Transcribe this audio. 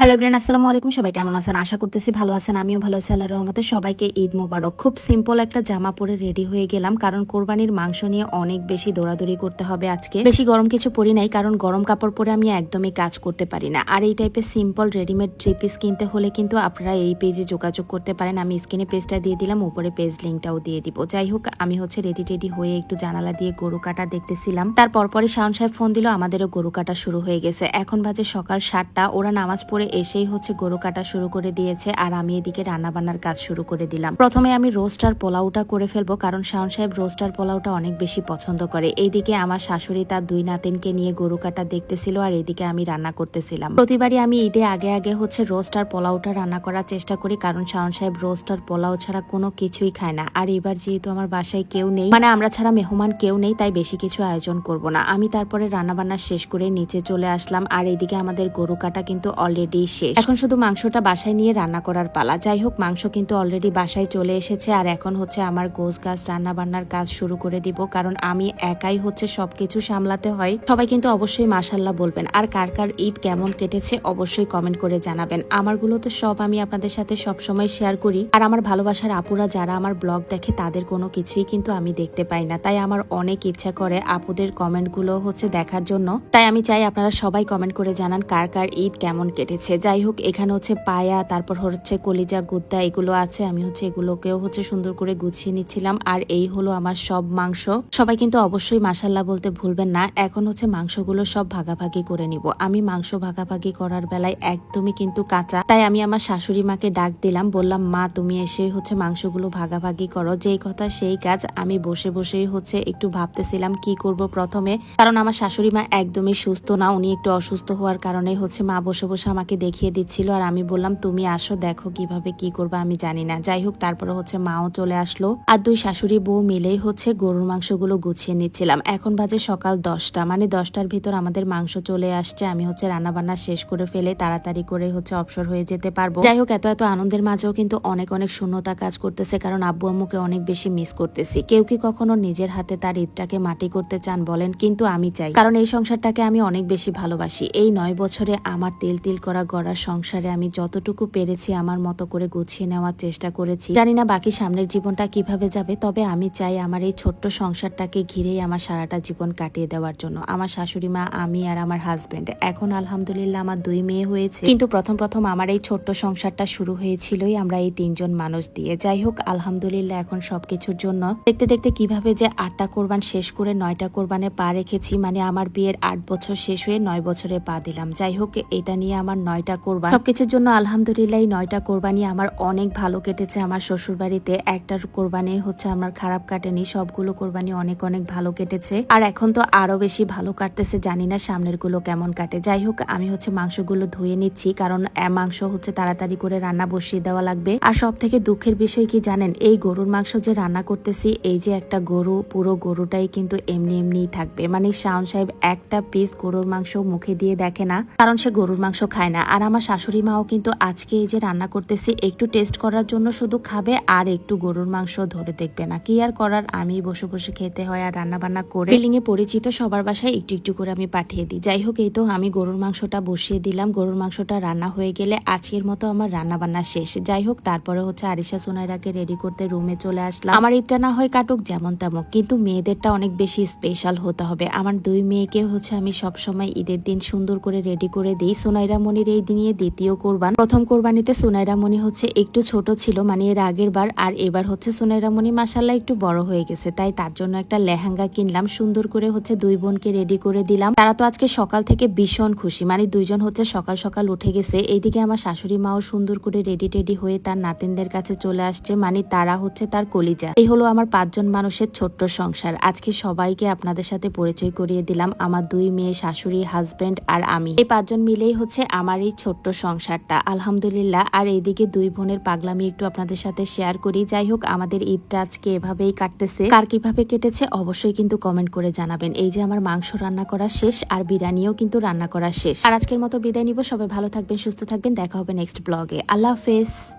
Hello brain আসসালামু আলাইকুম সবাই কেমন আছেন? আশা করতেছি ভালো আছেন। আমিও ভালো আছি। আল্লাহ রহমতে সবাইকে ঈদ মোবারক। খুব সিম্পল একটা জামা পরে রেডি হয়ে গেলাম। কারণ কোরবানির মাংস নিয়ে অনেক বেশি দৌড়াদৌড়ি করতে হবে আজকে। বেশি গরম কিছু পরি নাই, কারণ গরম কাপড় পরে আমি একদমই কাজ করতে পারি না। আর এই টাইপের সিম্পল রেডিমেড থ্রি পিস কিনতে হলে কিন্তু আপনারা এই পেজে যোগাযোগ করতে পারেন। আমি স্ক্রিনে পেজটা দিয়ে দিলাম, উপরে পেজ লিঙ্কটাও দিয়ে দিব। যাই হোক, আমি হচ্ছে রেডি টেডি হয়ে একটু জানালা দিয়ে গরু কাটা দেখতেছিলাম। তারপর পরে শাওন সাহেব ফোন দিল, আমাদেরও গরু কাটা শুরু হয়ে গেছে। এখন বাজে সকাল সাতটা, ওরা নামাজ পড়ে এসেই হচ্ছে গরু কাটা শুরু করে দিয়েছে আর আমি এদিকে রান্না বান্নার কাজ শুরু করে দিলাম। প্রথমে আমি রোস্ট আর পোলাওটা করে ফেলব কারণ শাওন সাহেব রোস্টার পোলাওটা অনেক বেশি পছন্দ করে। এইদিকে আমার শাশুড়ি তার দুই নাতিনকে নিয়ে গরু কাটা দেখতেছিল আর এদিকে আমি রান্না করতেছিলাম। প্রতিবারই আমি ঈদে আগে আগে হচ্ছে রোস্ট আর পোলাওটা রান্না করার চেষ্টা করি কারণ শাওন সাহেব রোস্টার পোলাও ছাড়া কোনো কিছুই খায় না। আর এবার যেহেতু আমার বাসায় কেউ নেই মানে আমরা ছাড়া মেহমান কেউ নেই, তাই বেশি কিছু আয়োজন করব না। আমি তারপরে রান্না বান্না শেষ করে নিচে চলে আসলাম আর এদিকে আমাদের গরু কাটা কিন্তু অলরেডি শেষ। এখন শুধু মাংসটা বাসায় নিয়ে রান্না করার পালা। যাই হোক, মাংস কিন্তু অলরেডি বাসায় চলে এসেছে আর এখন হচ্ছে আমার গোস গাছ রান্না বান্নার কাজ শুরু করে দিব। কারণ আমি একাই হচ্ছে সবকিছু সামলাতে হয়। সবাই কিন্তু অবশ্যই মাসাল্লাহ বলবেন। আর কার কার ঈদ কেমন কেটেছে অবশ্যই কমেন্ট করে জানাবেন। আমারগুলো তো সব আমি আপনাদের সাথে সব সময় শেয়ার করি। আর আমার ভালোবাসার আপুরা যারা আমার ব্লগ দেখে, তাদের কোনো কিছুই কিন্তু আমি দেখতে পাই না। তাই আমার অনেক ইচ্ছা করে আপুদের কমেন্টগুলো হচ্ছে দেখার জন্য। তাই আমি চাই আপনারা সবাই কমেন্ট করে জানান কার কার ঈদ কেমন কেটেছে। যাই হোক, এখানে হচ্ছে পায়া, তারপর হচ্ছে কলিজা, গুদ্দা, এগুলো আছে। আমি হচ্ছে এগুলোকেও হচ্ছে সুন্দর করে গুছিয়ে নিচ্ছিলাম। আর এই হলো আমার সব মাংস। সবাই কিন্তু অবশ্যই মাসাল্লাহ বলতে ভুলবেন না। এখন হচ্ছে মাংসগুলো সব ভাগাভাগি করে নিব। আমি মাংস ভাগাভাগি করার বেলায় একদমই কিন্তু কাঁচা। তাই আমি আমার শাশুড়ি মাকে ডাক দিলাম। বললাম, মা, তুমি এসে হচ্ছে মাংসগুলো ভাগাভাগি করো। যেই কথা সেই কাজ। আমি বসে বসেই হচ্ছে একটু ভাবতেছিলাম, কি করব প্রথমে? কারণ আমার শাশুড়ি মা একদমই সুস্থ না। উনি একটু অসুস্থ হওয়ার কারণে হচ্ছে মা বসে বসে আমাকে দেখিয়ে দিচ্ছিল আর আমি বললাম, তুমি আসো, দেখো কীভাবে কি করবে, আমি জানি না। যাই হোক, তারপরে হচ্ছে মাও চলে আসলো আর দুই শাশুড়ি বউ মিলেই হচ্ছে গরুর মাংসগুলো গুছিয়ে নিচ্ছিলাম। এখন বাজে সকাল দশটা মানে দশটার ভিতর আমাদের মাংস চলে আসছে, আমি হচ্ছে রান্না বান্না শেষ করে ফেলে তাড়াতাড়ি করে হচ্ছে অবসর হয়ে যেতে পারব। যাই হোক, এত এত আনন্দের মাঝেও কিন্তু অনেক অনেক শূন্যতা কাজ করতেছে, কারণ আব্বু আম্মুকে অনেক বেশি মিস করতেছি। কেউ কি কখনো নিজের হাতে তার ঈদটাকে মাটি করতে চান বলেন? কিন্তু আমি চাই। কারণ এই সংসারটাকে আমি অনেক বেশি ভালোবাসি। এই নয় বছরে আমার তিল তিল করা গড়ার সংসারে আমি যতটুকু পেরেছি আমার মতো করে গুছিয়ে নেওয়ার চেষ্টা করেছি। জানি না বাকি সামনের জীবনটা কীভাবে যাবে, তবে আমি চাই আমার এই ছোট্ট সংসারটাকে ঘিরেই আমার সারাটা জীবন কাটিয়ে দেওয়ার জন্য। আমার শাশুড়ি মা, আমি আর আমার হাজবেন্ড এখন আলহামদুলিল্লাহ আমার দুই মেয়ে হয়েছে। কিন্তু প্রথম প্রথম আমার এই ছোট্ট সংসারটা শুরু হয়েছিলই আমরা এই তিনজন মানুষ দিয়ে। যাই হোক, আলহামদুলিল্লাহ এখন সবকিছুর জন্য। দেখতে দেখতে কীভাবে যে আটটা কোরবান শেষ করে নয়টা কোরবানে পা রেখেছি মানে আমার বিয়ের আট বছর শেষ হয়ে নয় বছরে পা দিলাম। যাই হোক, এটা নিয়ে আমার নয়টা কোরবান। সবকিছুর জন্য আলহামদুলিল্লাহ নয়টা কোরবানি আমার অনেক ভালো কেটেছে। আমার শ্বশুর বাড়িতে একটার কোরবানি হচ্ছে আমার খারাপ কাটেনি। সবগুলো কোরবানি অনেক অনেক ভালো কেটেছে। আর এখন তো আরও বেশি ভালো কাটতেছে। জানি না সামনেরগুলো কেমন কাটে। যাই হোক, আমি হচ্ছে মাংসগুলো ধুয়ে নিচ্ছি। কারণ মাংস হচ্ছে তাড়াতাড়ি করে রান্না বসিয়ে দেওয়া লাগবে। আর সব থেকে দুঃখের বিষয় কি জানেন? এই গরুর মাংস যে রান্না করতেছি, এই যে একটা গরু, পুরো গরুটাই কিন্তু এমনি এমনিই থাকবে। মানে শাওন সাহেব একটা পিস গরুর মাংস মুখে দিয়ে দেখে না। কারণ সে গরুর মাংস খায় না। আর আমার শাশুড়ি মাও কিন্তু আজকে এই যে রান্না করতেছি একটু টেস্ট করার জন্য শুধু খাবে আর একটু গরুর মাংস ধরে দেখবে না। কি আর করার? আমি বসে বসে খেতে হয় আর রান্না বান্না করে বিল্ডিং এ পরিচিত সবার বাসায় একটু একটু করে আমি পাঠিয়ে দিই। যাই হোক এই তো আমি গরুর মাংসটা বসিয়ে দিলাম। গরুর মাংসটা রান্না হয়ে গেলে আজকের মতো আমার রান্না বান্না শেষ। যাই হোক তারপরে হচ্ছে আরিশা সোনাইরাকে রেডি করতে রুমে চলে আসলাম। আমার ঈদটা না হয় কাটুক যেমন তেমন। কিন্তু মেয়েদেরটা অনেক বেশি স্পেশাল হতে হবে। আমার দুই মেয়েকে হচ্ছে আমি সব সময় ঈদের দিন সুন্দর করে রেডি করে দিই। সোনাইরা মনির এই দিনে দ্বিতীয় কোরবান। প্রথম কোরবানিতে সোনাইরা মনি হচ্ছে একটু ছোট ছিল মানে এর আগের বার, আর এবার হচ্ছে সোনাইরা মনি মাসাল্লাহ একটু বড় হয়ে গেছে। তাই তার জন্য একটা লেহেঙ্গা কিনলাম, সুন্দর করে হচ্ছে দুই বোনকে রেডি করে দিলাম। তারা তো আজকে সকাল থেকে ভীষণ খুশি মানে দুইজন হচ্ছে সকাল সকাল উঠে গেছে। এইদিকে আমার শাশুড়ি মাও সুন্দর করে রেডি টেডি হয়ে তার নাতিনদের কাছে চলে আসছে মানে তারা হচ্ছে তার কলিজা। এই হলো আমার পাঁচজন মানুষের ছোট্ট সংসার। আজকে সবাইকে আপনাদের সাথে পরিচয় করিয়ে দিলাম, আমার দুই মেয়ে, শাশুড়ি হাজবেন্ড আর আমি। এই পাঁচজন মিলেই হচ্ছে আমার এই ছোট্ট সংসারটা। আলহামদুলিল্লাহ। আর এইদিকে দুই বোনের পাগলামি একটু আপনাদের সাথে শেয়ার করি। যাই হোক, আমাদের ঈদটা আজকে এভাবেই কাটতেছে। কার কীভাবে কেটেছে অবশ্যই কিন্তু কমেন্ট করে জানাবেন। এই যে আমার মাংস রান্না করা শেষ আর বিরিয়ানিও কিন্তু রান্না করা শেষ। আর আজকের মতো বিদায় নিব। সবাই ভালো থাকবেন, সুস্থ থাকবেন। দেখা হবে নেক্সট ব্লগে আল্লাহ হাফেজ।